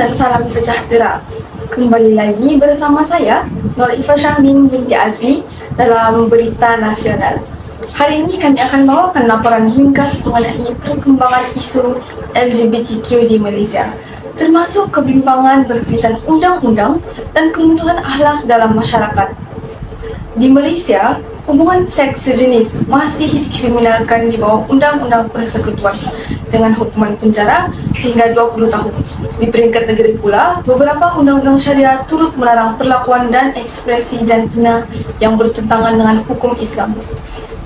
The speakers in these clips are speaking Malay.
dan salam sejahtera. Kembali lagi bersama saya, Nur Ifa Syahmin binti Azli dalam Berita Nasional. Hari ini kami akan bawakan laporan ringkas mengenai perkembangan isu LGBTQ di Malaysia termasuk kebimbangan berkaitan undang-undang dan keruntuhan akhlak dalam masyarakat. Di Malaysia, hubungan seks sejenis masih dikriminalkan di bawah Undang-Undang Persekutuan dengan hukuman penjara sehingga 20 tahun. Di peringkat negeri pula, beberapa undang-undang syariah turut melarang perlakuan dan ekspresi jantina yang bertentangan dengan hukum Islam.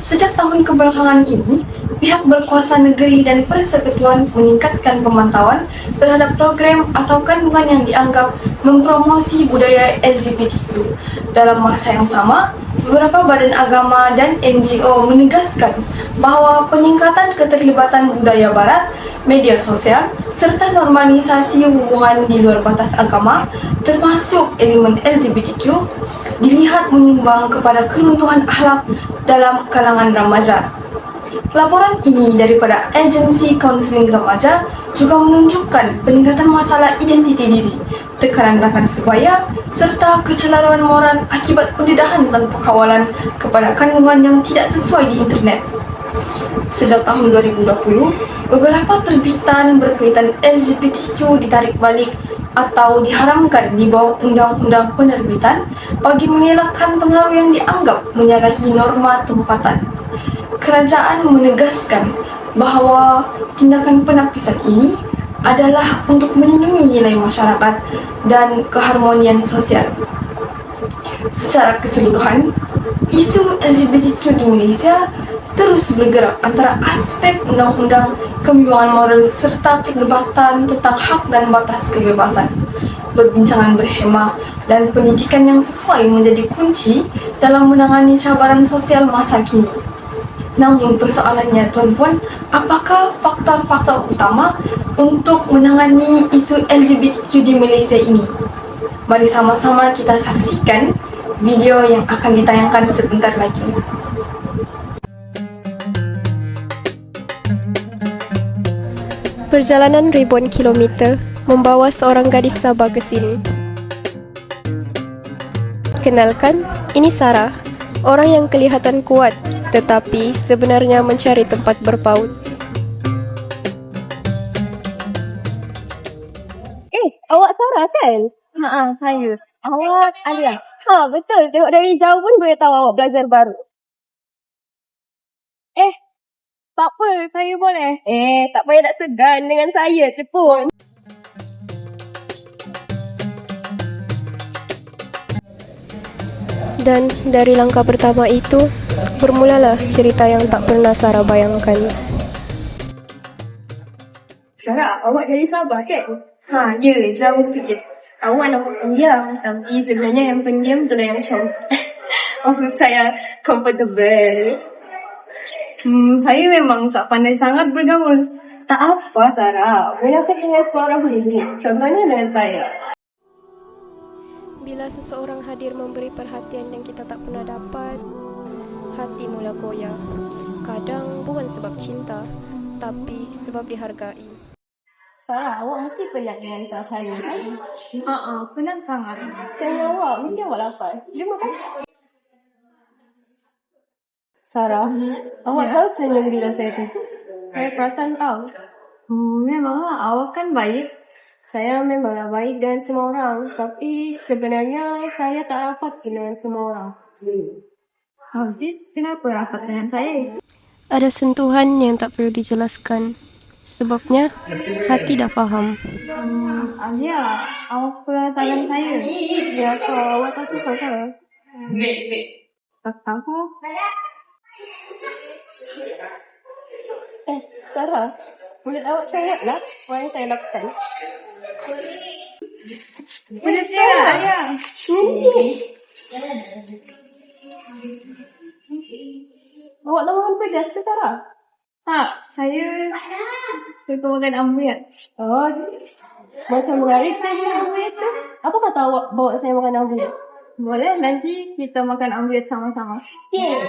Sejak tahun kebelakangan ini, pihak berkuasa negeri dan persekutuan meningkatkan pemantauan terhadap program atau kandungan yang dianggap mempromosi budaya LGBTQ. Dalam masa yang sama, beberapa badan agama dan NGO menegaskan bahawa peningkatan keterlibatan budaya barat, media sosial serta normalisasi hubungan di luar batas agama termasuk elemen LGBTQ dilihat menyumbang kepada keruntuhan akhlak dalam kalangan remaja. Laporan ini daripada Agensi Kaunseling Remaja juga menunjukkan peningkatan masalah identiti diri, tekanan rakan sebaya serta kecelaruan moral akibat pendedahan tanpa kawalan kepada kandungan yang tidak sesuai di internet. Sejak tahun 2020, beberapa terbitan berkaitan LGBTQ ditarik balik atau diharamkan di bawah undang-undang penerbitan bagi mengelakkan pengaruh yang dianggap menyalahi norma tempatan. Kerajaan menegaskan bahawa tindakan penapisan ini adalah untuk melindungi nilai masyarakat dan keharmonian sosial. Secara keseluruhan, isu LGBTQ di Malaysia terus bergerak antara aspek undang-undang, kebimbangan moral serta perdebatan tentang hak dan batas kebebasan. Perbincangan berhemah dan pendidikan yang sesuai menjadi kunci dalam menangani cabaran sosial masa kini. Namun persoalannya tuan-puan, apakah faktor-faktor utama untuk menangani isu LGBTQ di Malaysia ini? Mari sama-sama kita saksikan video yang akan ditayangkan sebentar lagi. Perjalanan ribuan kilometer membawa seorang gadis Sabah ke sini. Kenalkan, ini Sarah, orang yang kelihatan kuat tetapi sebenarnya mencari tempat berpaut. Eh, awak Sarah kan? Ha, saya. Awak Alia. Ha, betul. Tengok dari jauh pun boleh tahu awak belajar baru. Eh, tak apa. Saya boleh. Eh, tak payah nak segan dengan saya je pun. Dan dari langkah pertama itu, bermulalah cerita yang tak pernah Sarah bayangkan. Sarah, awak dari Sabah kan? Ha, ya, jauh sikit. Awak nama pendiam, tapi sebenarnya yang pendiam tu lah yang macam maksud saya comfortable. Hmm, saya memang tak pandai sangat bergaul. Tak apa, Sarah. Boleh saya dengan suara boleh Contohnya dengan saya. Bila seseorang hadir memberi perhatian yang kita tak pernah dapat, hati mula goyah. Kadang bukan sebab cinta, tapi sebab dihargai. Sarah, awak mesti penat dengan tak saya kan? Ha, penat sangat. Saya awak, mesti awak lapar. Jom makan. Sarah, awak tahu senyum bila saya tutup? Saya perasan tahu. Hmm, memanglah awak kan baik. Saya memanglah baik dengan semua orang, tapi sebenarnya saya tak rapat dengan semua orang. Habis, kenapa rapat dengan saya? Ada sentuhan yang tak perlu dijelaskan. Sebabnya, hati dah faham. Hmm, Alia, awak pegang tangan saya. Ya, kau awak tak suka ke? Tak tahu. Eh, Sarah, boleh awak cakap lah apa yang saya lakukan? Saya, Alia. Awak nak makan pedas ke Sarah? Tak, saya suka makan ambuyat. Oh, masa mengarik saya makan ambuyat tu. Apa kata awak bawa saya makan ambuyat? Boleh, nanti kita makan ambuyat sama-sama. Okay.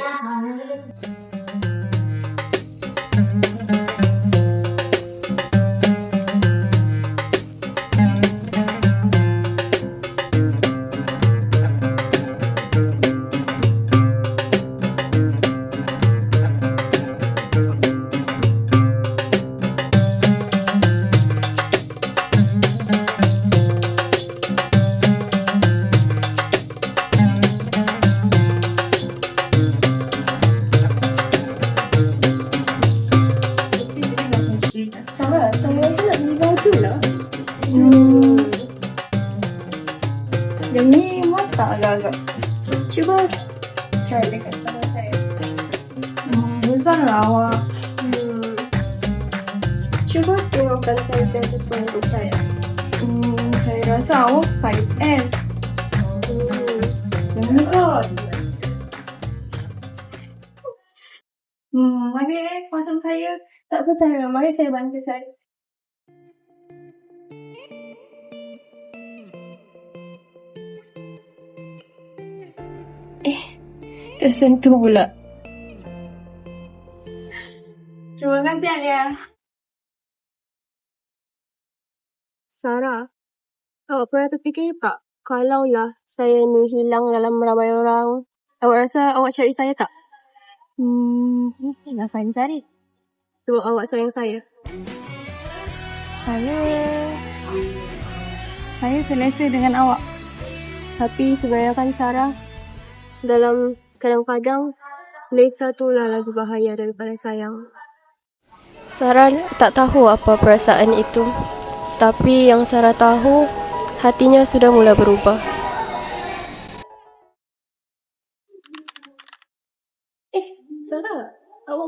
Hmm, mana eh pasang saya? Tak apa saya, mari saya bantu saya. Eh, tersentuh pula. Terima kasih Alia. Sarah, awak pernah terfikir tak? Kalaulah saya ni hilang dalam ramai orang, awak rasa awak cari saya tak? Hmm, mestilah saya cari. Sebab awak sayang saya. Saya... Saya selesa dengan awak. Tapi sebenarnya kan Sarah, dalam kadang-kadang, selesa tu lah lagi bahaya daripada sayang. Sarah tak tahu apa perasaan itu. Tapi yang Sarah tahu, hatinya sudah mula berubah.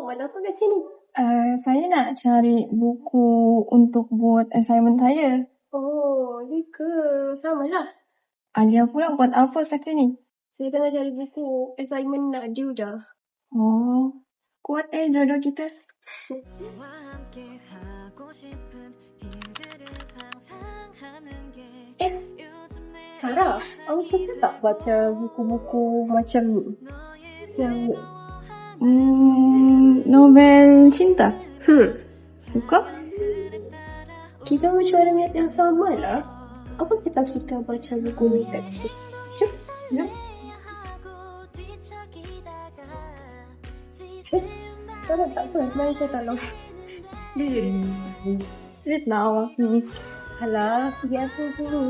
Buat apa kat sini? Uh, saya nak cari buku untuk buat assignment saya. Oh, ni ke? Sama lah. Alia pula buat apa kat sini? Saya tengah cari buku assignment nak due dah. Oh, kuat eh jodoh kita. Eh, Sarah, awak suka tak baca buku-buku macam ni? Yang, Hmm, novel cinta. hmm, Suka? kita macam ada niat yang sama lah. Apa kita kita baca buku ni? Jom, ya. Eh, tak apa, tak apa. Mari saya tolong. Sweet awak ni. Alah, pergi apa sini?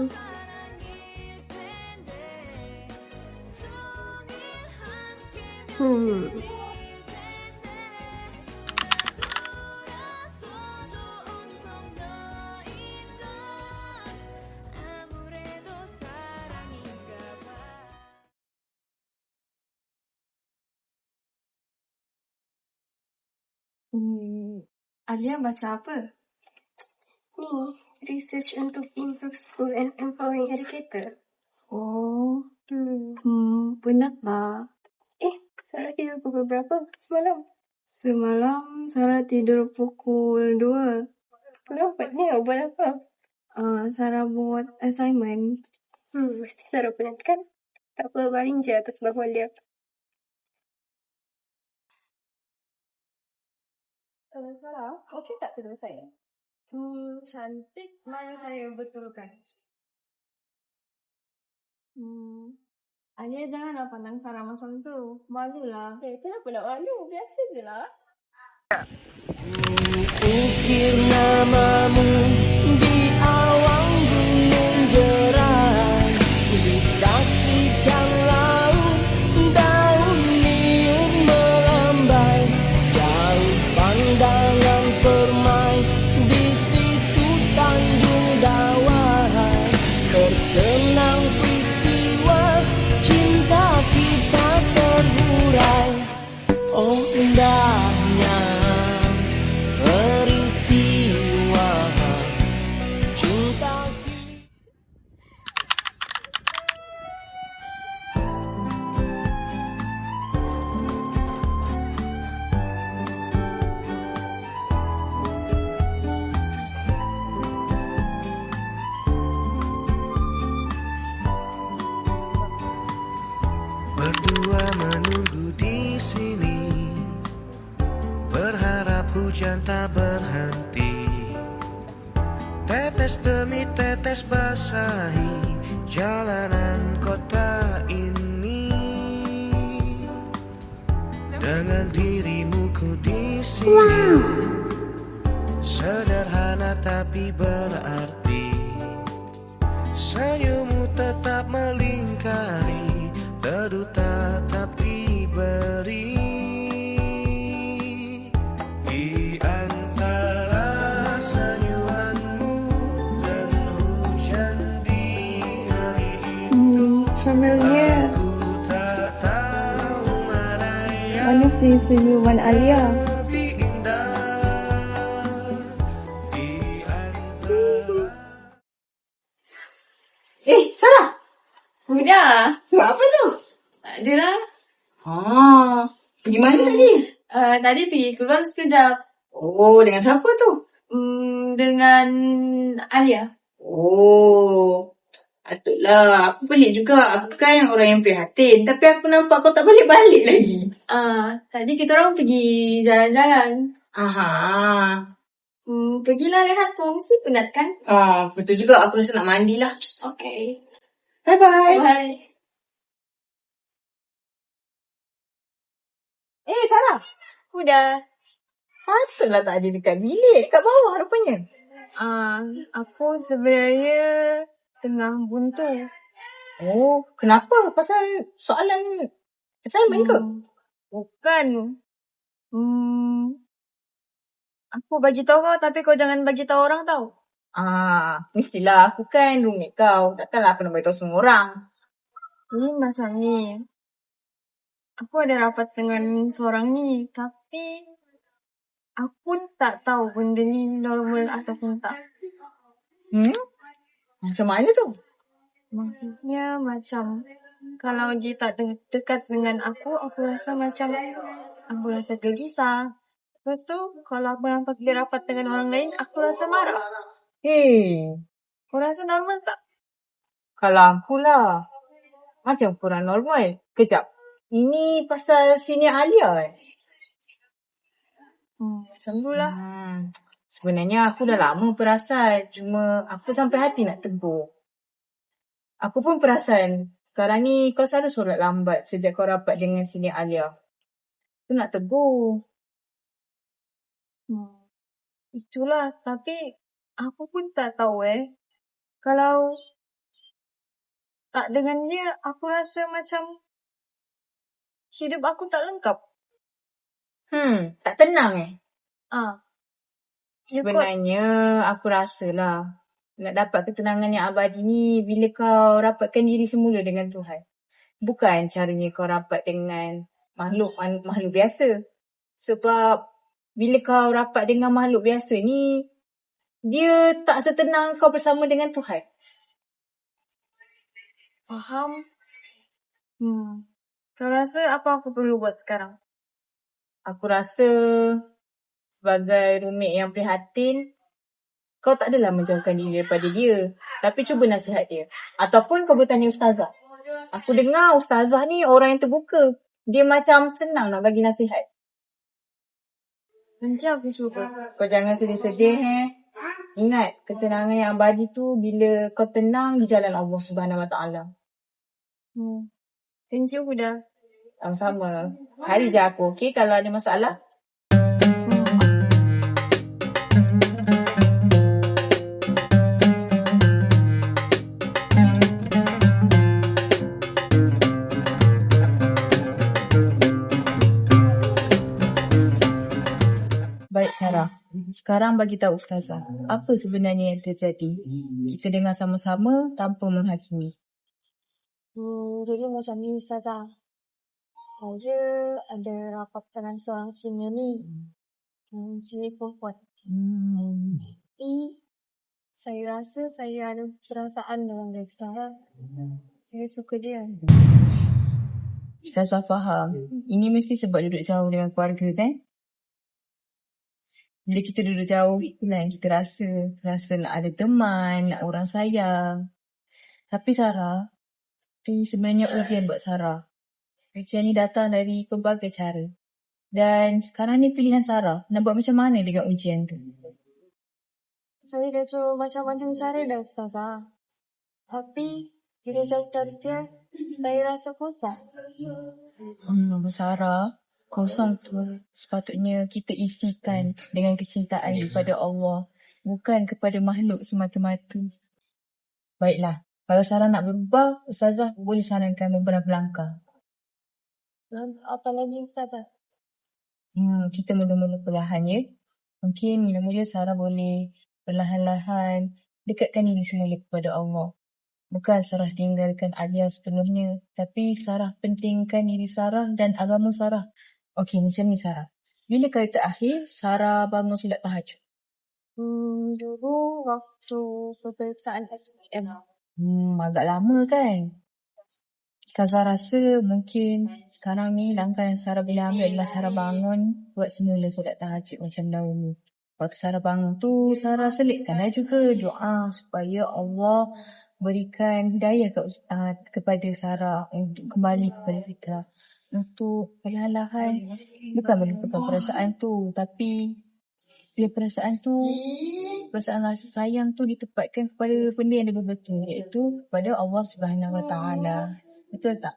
Hmm. Hmm, Alia baca apa? Ni, research untuk improve school and empowering educator. Oh, Hmm. hmm, penat lah. Eh, Sarah tidur pukul berapa semalam? Semalam Sarah tidur pukul 2. Kenapa ni? Buat apa? Uh, Sarah buat assignment. Hmm, mesti Sarah penat kan? Tak apa, baring je atas bawah dia. Kalau Sarah, okey tak tidur saya? Hmm, cantik. Mari saya betulkan. Hmm. Alia janganlah pandang Sarah macam tu. Malulah. Eh, kenapa nak malu? Biasa je lah. Ukir namamu Tetes demi tetes basahi Jalanan kota ini. Dengan dirimu ku di sini Sederhana tapi berarti. Senyummu tetap melingkari Berduta tapi senyuman Alia? Eh, Sarah. Udah. Buat apa tu? Tak ada lah. Ah, pergi mana tadi? Uh, tadi pergi keluar sekejap. Oh, dengan siapa tu? Hmm, dengan Alia. Oh, patutlah. Aku pelik juga. Aku kan orang yang prihatin. Tapi aku nampak kau tak balik-balik lagi. Ah, tadi kita orang pergi jalan-jalan. Aha. Hmm, pergilah rehat tu. Mesti penat kan? Oh, betul juga. Aku rasa nak mandi lah. Okay. Bye-bye. Bye. Eh, Sarah. Udah. Patutlah tak ada dekat bilik. Kat bawah rupanya. Ah, aku sebenarnya tengah buntu. Oh, kenapa? Pasal soalan assignment ke? Hmm, Bukan. Hmm. Aku bagi tahu kau tapi kau jangan bagi tahu orang tahu. Ah, mestilah aku kan roommate kau. Takkanlah aku nak beritahu semua orang. Ni macam ni. Aku ada rapat dengan seorang ni tapi aku pun tak tahu benda ni normal ataupun tak. Hmm? Macam mana tu? Maksudnya macam kalau dia tak de- dekat dengan aku, aku rasa macam aku rasa gelisah. Lepas tu, kalau aku nampak dia rapat dengan orang lain, aku rasa marah. Hei, Kau rasa normal tak? kalau aku lah. Macam kurang normal. Kejap. Ini pasal senior Alia eh? Hmm, macam tu lah. Hmm. Sebenarnya aku dah lama perasan. Cuma aku sampai hati nak tegur. Aku pun perasan. Sekarang ni kau selalu solat lambat sejak kau rapat dengan senior Alia. Aku nak tegur. Hmm. Itulah, tapi aku pun tak tahu eh. Kalau tak dengan dia, aku rasa macam hidup aku tak lengkap. Hmm, tak tenang eh? Ah. Sebenarnya aku rasalah nak dapat ketenangan yang abadi ni bila kau rapatkan diri semula dengan Tuhan. Bukan caranya kau rapat dengan makhluk makhluk biasa. Sebab bila kau rapat dengan makhluk biasa ni dia tak setenang kau bersama dengan Tuhan. Faham? Hmm. Kau rasa apa aku perlu buat sekarang? Aku rasa sebagai roommate yang prihatin kau tak adalah menjauhkan diri daripada dia. Tapi cuba nasihat dia. Ataupun kau bertanya ustazah. Aku dengar ustazah ni orang yang terbuka. Dia macam senang nak bagi nasihat. Nanti aku cuba. Kau jangan sedih-sedih eh. Ingat, ketenangan yang abadi tu bila kau tenang di jalan Allah Subhanahu Wa Taala. Hmm. Thank you, Buddha. Sama-sama. Cari je aku, okay? Kalau ada masalah. Sarah, sekarang bagi tahu Ustazah, apa sebenarnya yang terjadi? Kita dengar sama-sama tanpa menghakimi. Hmm, jadi macam ni Ustazah. Saya ada rapat dengan seorang senior ni. Hmm, senior perempuan. Hmm. Tapi, saya rasa saya ada perasaan dalam diri saya. Saya suka dia. Ustazah faham. Ini mesti sebab duduk jauh dengan keluarga kan? Bila kita duduk jauh, itulah yang kita rasa. Rasa nak ada teman, nak orang sayang. Tapi Sarah, itu sebenarnya ujian buat Sarah. Ujian ni datang dari pelbagai cara. Dan sekarang ni pilihan Sarah. Nak buat macam mana dengan ujian tu? Saya dah cuba macam-macam cara dah Ustazah. Tapi, bila dari dia, saya rasa kosong. Hmm, Sarah, kosong tu sepatutnya kita isikan dengan kecintaan kepada Allah. Bukan kepada makhluk semata-mata. Baiklah, kalau Sarah nak berubah, Ustazah boleh sarankan beberapa langkah. Dan apa lagi Ustazah? Hmm, kita mula-mula perlahan ya. Mungkin mula-mula Sarah boleh perlahan-lahan dekatkan diri semula kepada Allah. Bukan Sarah tinggalkan Alia sepenuhnya, tapi Sarah pentingkan diri Sarah dan agama Sarah. Okey, macam ni Sarah. Bila kali terakhir Sarah bangun solat tahajud? Hmm, dulu waktu peperiksaan SPM. Hmm, agak lama kan? Ustazah rasa mungkin sekarang ni langkah yang Sarah boleh ambil adalah Sarah bangun buat semula solat tahajud macam dahulu. Waktu Sarah bangun tu, Sarah selitkanlah juga doa supaya Allah berikan hidayah ke, uh, kepada Sarah untuk kembali kepada fitrah. Untuk perlahan-lahan, bukan melupakan perasaan tu, tapi bila perasaan tu, perasaan rasa sayang tu ditempatkan kepada benda yang lebih betul, iaitu kepada Allah Subhanahu Wa Taala. Betul tak?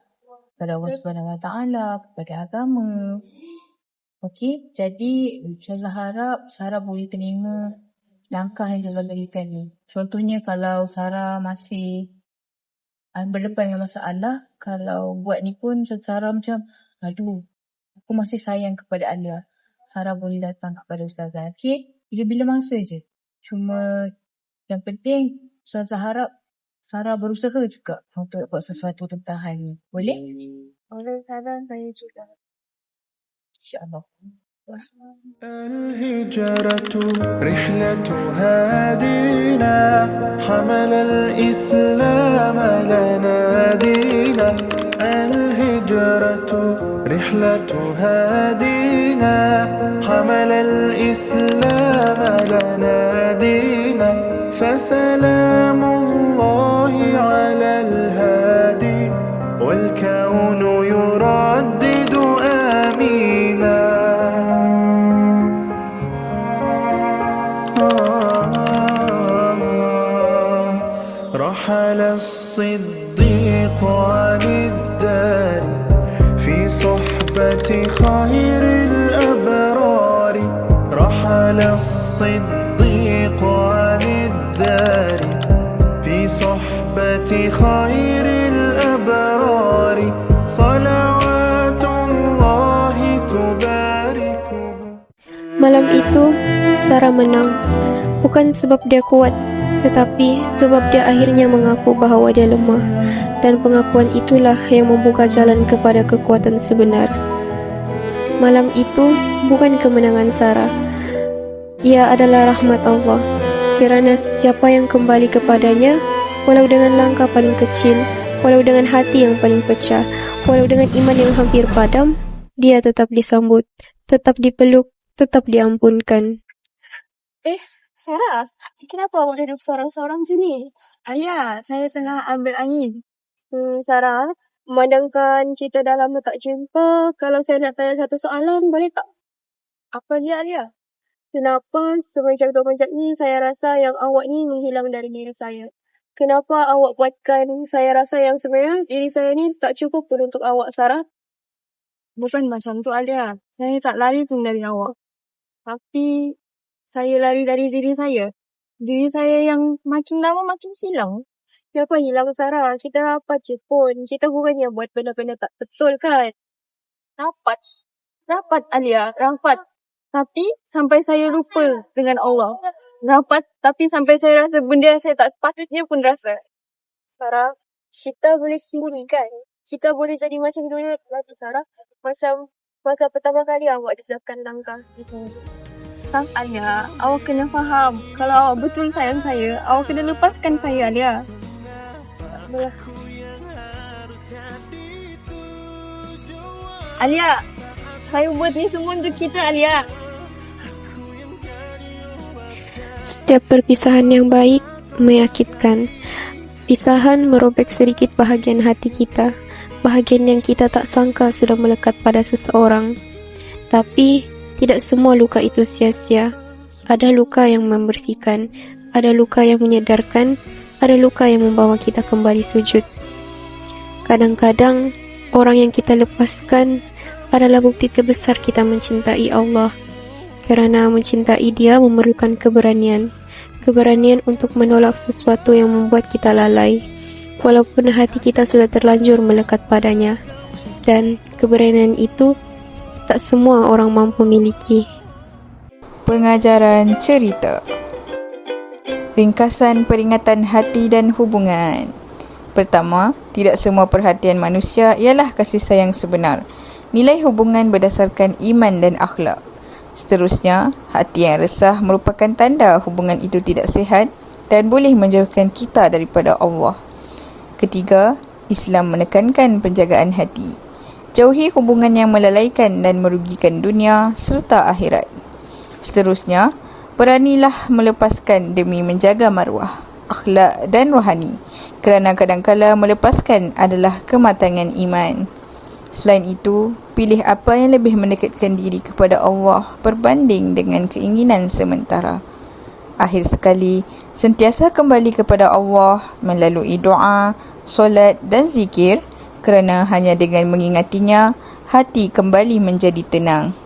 Kepada Allah Subhanahu Wa Taala, kepada agama. Okey, jadi Ustazah harap Sarah boleh terima langkah yang Ustazah berikan ni. Contohnya kalau Sarah masih berdepan dengan masalah, kalau buat ni pun Sarah macam, aduh, aku masih sayang kepada Alia. Sarah boleh datang kepada Ustazah. Okey, bila-bila masa je. Cuma yang penting Ustazah harap Sarah berusaha juga untuk buat sesuatu tentang hal ni. Boleh? Oleh Ustazah, saya juga. InsyaAllah. الهجرة رحلة هادينا حمل الإسلام لنا دينا. الهجرة رحلة هادينا حمل الإسلام لنا دينا. فسلام الله على الهادي رحل الصديق عن الدار في صحبة خير الأبرار رحل الصديق عن الدار في صحبة خير الأبرار صلوات الله تباركه Malam itu, Sarah menang. Bukan sebab dia kuat, tetapi sebab dia akhirnya mengaku bahawa dia lemah. Dan pengakuan itulah yang membuka jalan kepada kekuatan sebenar. Malam itu bukan kemenangan Sarah. Ia adalah rahmat Allah. Kerana siapa yang kembali kepadanya, walau dengan langkah paling kecil, walau dengan hati yang paling pecah, walau dengan iman yang hampir padam, dia tetap disambut, tetap dipeluk, tetap diampunkan. Eh, Sarah, kenapa awak duduk seorang-seorang sini? Ayah, saya tengah ambil angin. Hmm, Sarah, memandangkan kita dah lama tak jumpa, kalau saya nak tanya satu soalan, boleh tak? Apa dia, Alia? Kenapa semenjak semenjak ni saya rasa yang awak ni menghilang dari diri saya? Kenapa awak buatkan saya rasa yang sebenarnya diri saya ni tak cukup pun untuk awak, Sarah? Bukan macam tu, Alia. Saya tak lari pun dari awak. Tapi, saya lari dari diri saya. Diri saya yang makin lama makin hilang. Kenapa hilang Sarah? Kita rapat je pun. Kita bukannya buat benda-benda tak betul kan? Rapat. Rapat Alia. Rapat. Tapi sampai saya lupa dengan Allah. Rapat tapi sampai saya rasa benda yang saya tak sepatutnya pun rasa. Sarah, kita boleh sembunyi kan? Kita boleh jadi macam dulu lagi Sarah. Macam masa pertama kali awak jejakkan langkah di sini. Sang Alia, awak kena faham. Kalau awak betul sayang saya, awak kena lepaskan saya, Alia. Alia, saya buat ni semua untuk kita, Alia. Setiap perpisahan yang baik menyakitkan. Pisahan merobek sedikit bahagian hati kita. Bahagian yang kita tak sangka sudah melekat pada seseorang. Tapi, tidak semua luka itu sia-sia. Ada luka yang membersihkan, ada luka yang menyedarkan, ada luka yang membawa kita kembali sujud. Kadang-kadang, orang yang kita lepaskan adalah bukti terbesar kita mencintai Allah. Kerana mencintai dia memerlukan keberanian. Keberanian untuk menolak sesuatu yang membuat kita lalai. Walaupun hati kita sudah terlanjur melekat padanya. Dan keberanian itu tak semua orang mampu miliki. Pengajaran cerita Ringkasan peringatan hati dan hubungan Pertama, tidak semua perhatian manusia ialah kasih sayang sebenar. Nilai hubungan berdasarkan iman dan akhlak. Seterusnya, hati yang resah merupakan tanda hubungan itu tidak sihat dan boleh menjauhkan kita daripada Allah. Ketiga, Islam menekankan penjagaan hati. Jauhi hubungan yang melalaikan dan merugikan dunia serta akhirat. Seterusnya, beranilah melepaskan demi menjaga maruah, akhlak dan rohani kerana kadangkala melepaskan adalah kematangan iman. Selain itu, pilih apa yang lebih mendekatkan diri kepada Allah berbanding dengan keinginan sementara. Akhir sekali, sentiasa kembali kepada Allah melalui doa, solat dan zikir kerana hanya dengan mengingatinya, hati kembali menjadi tenang.